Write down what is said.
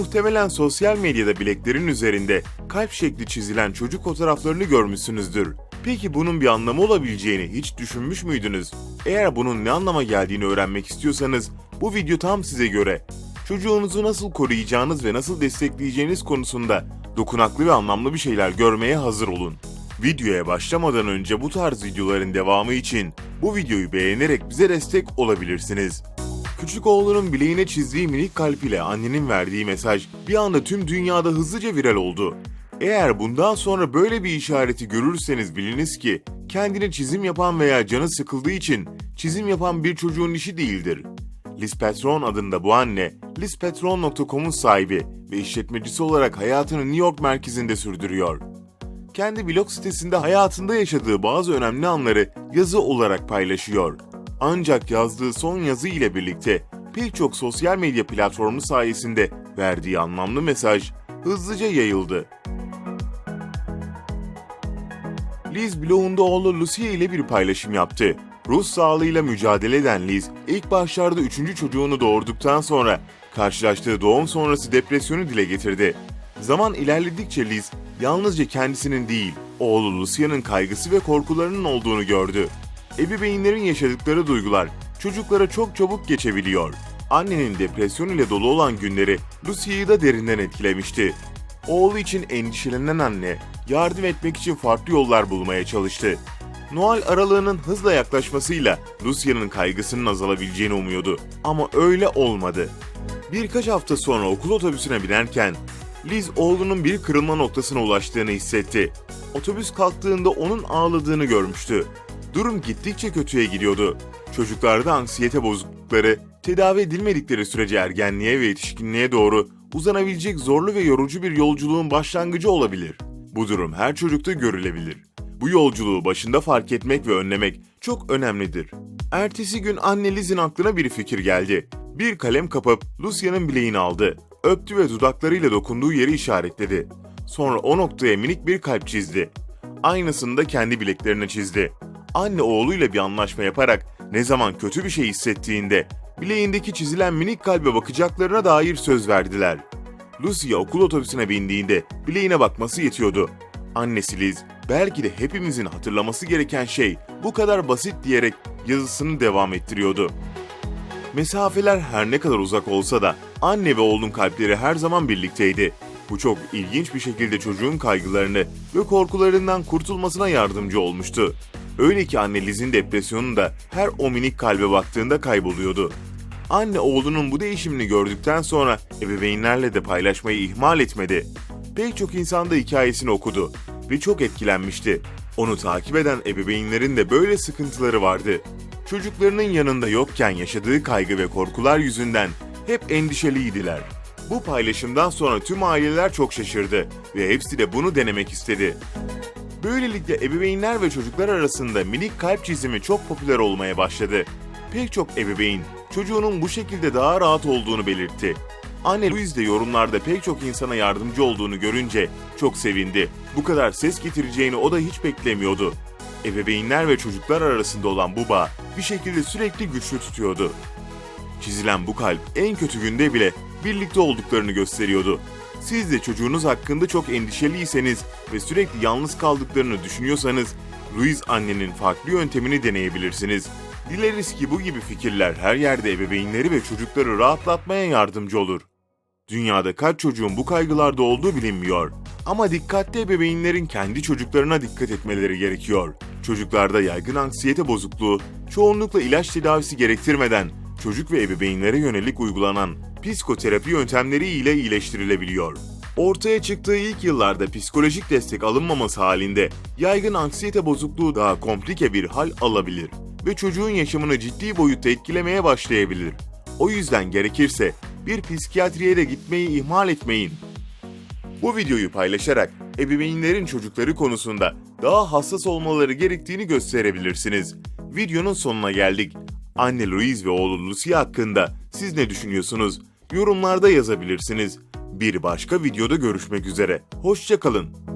Muhtemelen sosyal medyada bileklerin üzerinde kalp şekli çizilen çocuk fotoğraflarını görmüşsünüzdür. Peki bunun bir anlamı olabileceğini hiç düşünmüş müydünüz? Eğer bunun ne anlama geldiğini öğrenmek istiyorsanız bu video tam size göre. Çocuğunuzu nasıl koruyacağınız ve nasıl destekleyeceğiniz konusunda dokunaklı ve anlamlı bir şeyler görmeye hazır olun. Videoya başlamadan önce bu tarz videoların devamı için bu videoyu beğenerek bize destek olabilirsiniz. Küçük oğlunun bileğine çizdiği minik kalp ile annenin verdiği mesaj bir anda tüm dünyada hızlıca viral oldu. Eğer bundan sonra böyle bir işareti görürseniz biliniz ki kendine çizim yapan veya canı sıkıldığı için çizim yapan bir çocuğun işi değildir. Liz Petron adında bu anne, lizpetron.com'un sahibi ve işletmecisi olarak hayatını New York merkezinde sürdürüyor. Kendi blog sitesinde hayatında yaşadığı bazı önemli anları yazı olarak paylaşıyor. Ancak yazdığı son yazı ile birlikte pek çok sosyal medya platformu sayesinde verdiği anlamlı mesaj hızlıca yayıldı. Liz blogunda oğlu Lucia ile bir paylaşım yaptı. Ruh sağlığıyla mücadele eden Liz, ilk başlarda üçüncü çocuğunu doğurduktan sonra karşılaştığı doğum sonrası depresyonu dile getirdi. Zaman ilerledikçe Liz, yalnızca kendisinin değil, oğlu Lucia'nın kaygısı ve korkularının olduğunu gördü. Ebeveynlerin yaşadıkları duygular çocuklara çok çabuk geçebiliyor. Annenin depresyon ile dolu olan günleri Lucia'yı da derinden etkilemişti. Oğlu için endişelenen anne, yardım etmek için farklı yollar bulmaya çalıştı. Noel aralığının hızla yaklaşmasıyla Lucia'nın kaygısının azalabileceğini umuyordu. Ama öyle olmadı. Birkaç hafta sonra okul otobüsüne binerken Liz oğlunun bir kırılma noktasına ulaştığını hissetti. Otobüs kalktığında onun ağladığını görmüştü. Durum gittikçe kötüye gidiyordu. Çocuklarda anksiyete bozuklukları tedavi edilmedikleri sürece ergenliğe ve yetişkinliğe doğru uzanabilecek zorlu ve yorucu bir yolculuğun başlangıcı olabilir. Bu durum her çocukta görülebilir. Bu yolculuğu başında fark etmek ve önlemek çok önemlidir. Ertesi gün anne Liz'in aklına bir fikir geldi. Bir kalem kapıp Lucia'nın bileğini aldı. Öptü ve dudaklarıyla dokunduğu yeri işaretledi. Sonra o noktaya minik bir kalp çizdi. Aynısını da kendi bileklerine çizdi. Anne oğluyla bir anlaşma yaparak ne zaman kötü bir şey hissettiğinde bileğindeki çizilen minik kalbe bakacaklarına dair söz verdiler. Lucia okul otobüsüne bindiğinde bileğine bakması yetiyordu. Annesi Liz, belki de hepimizin hatırlaması gereken şey bu kadar basit diyerek yazısını devam ettiriyordu. Mesafeler her ne kadar uzak olsa da anne ve oğlun kalpleri her zaman birlikteydi. Bu çok ilginç bir şekilde çocuğun kaygılarını ve korkularından kurtulmasına yardımcı olmuştu. Öyle ki anne Liz'in depresyonu da her o minik kalbe baktığında kayboluyordu. Anne oğlunun bu değişimini gördükten sonra ebeveynlerle de paylaşmayı ihmal etmedi. Pek çok insan da hikayesini okudu ve çok etkilenmişti. Onu takip eden ebeveynlerin de böyle sıkıntıları vardı. Çocuklarının yanında yokken yaşadığı kaygı ve korkular yüzünden hep endişeliydiler. Bu paylaşımdan sonra tüm aileler çok şaşırdı ve hepsi de bunu denemek istedi. Böylelikle ebeveynler ve çocuklar arasında minik kalp çizimi çok popüler olmaya başladı. Pek çok ebeveyn çocuğunun bu şekilde daha rahat olduğunu belirtti. Anne Louise de yorumlarda pek çok insana yardımcı olduğunu görünce çok sevindi. Bu kadar ses getireceğini o da hiç beklemiyordu. Ebeveynler ve çocuklar arasında olan bu bağ bir şekilde sürekli güçlü tutuyordu. Çizilen bu kalp en kötü günde bile birlikte olduklarını gösteriyordu. Siz de çocuğunuz hakkında çok endişeliyseniz ve sürekli yalnız kaldıklarını düşünüyorsanız Louise annenin farklı yöntemini deneyebilirsiniz. Dileriz ki bu gibi fikirler her yerde ebeveynleri ve çocukları rahatlatmaya yardımcı olur. Dünyada kaç çocuğun bu kaygılarda olduğu bilinmiyor. Ama dikkatli ebeveynlerin kendi çocuklarına dikkat etmeleri gerekiyor. Çocuklarda yaygın anksiyete bozukluğu çoğunlukla ilaç tedavisi gerektirmeden çocuk ve ebeveynlere yönelik uygulanan psikoterapi yöntemleri ile iyileştirilebiliyor. Ortaya çıktığı ilk yıllarda psikolojik destek alınmaması halinde yaygın anksiyete bozukluğu daha komplike bir hal alabilir ve çocuğun yaşamını ciddi boyutta etkilemeye başlayabilir. O yüzden gerekirse bir psikiyatriye de gitmeyi ihmal etmeyin. Bu videoyu paylaşarak ebeveynlerin çocukları konusunda daha hassas olmaları gerektiğini gösterebilirsiniz. Videonun sonuna geldik. Anne Louise ve oğlu Lucy hakkında siz ne düşünüyorsunuz? Yorumlarda yazabilirsiniz. Bir başka videoda görüşmek üzere. Hoşçakalın.